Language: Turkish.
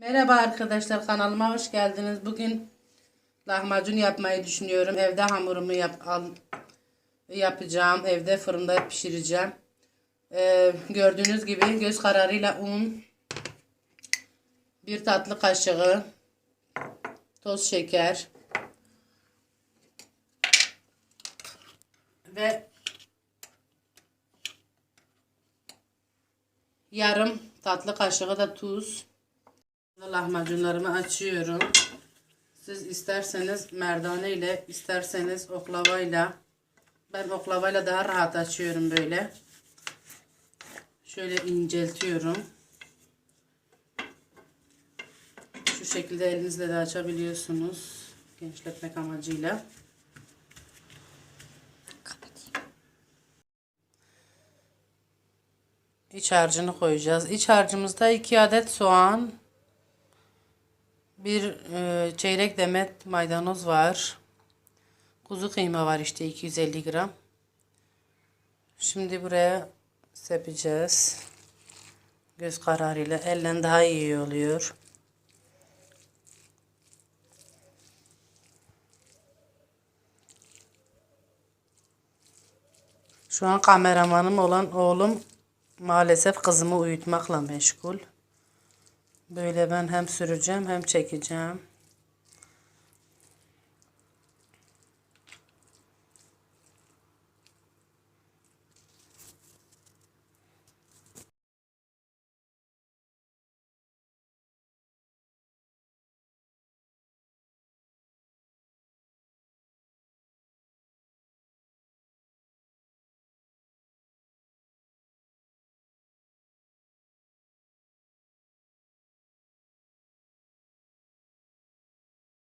Merhaba arkadaşlar kanalıma hoş geldiniz. Bugün lahmacun yapmayı düşünüyorum. Evde hamurumu yap, al, yapacağım. Evde fırında pişireceğim. Ee, gördüğünüz gibi göz kararıyla un, bir tatlı kaşığı toz şeker ve yarım tatlı kaşığı da tuz. Lahmacunlarımı açıyorum. Siz isterseniz merdane ile isterseniz oklavayla ben oklavayla daha rahat açıyorum böyle. Şöyle inceltiyorum. Şu şekilde elinizle de açabiliyorsunuz. Genişletmek amacıyla. İç harcını koyacağız. İç harcımızda 2 adet soğan, bir e, çeyrek demet maydanoz var. Kuzu kıyma var işte 250 gram. Şimdi buraya sepeceğiz. Göz kararıyla ellen daha iyi oluyor. Şu an kameramanım olan oğlum maalesef kızımı uyutmakla meşgul. Böyle ben hem süreceğim hem çekeceğim.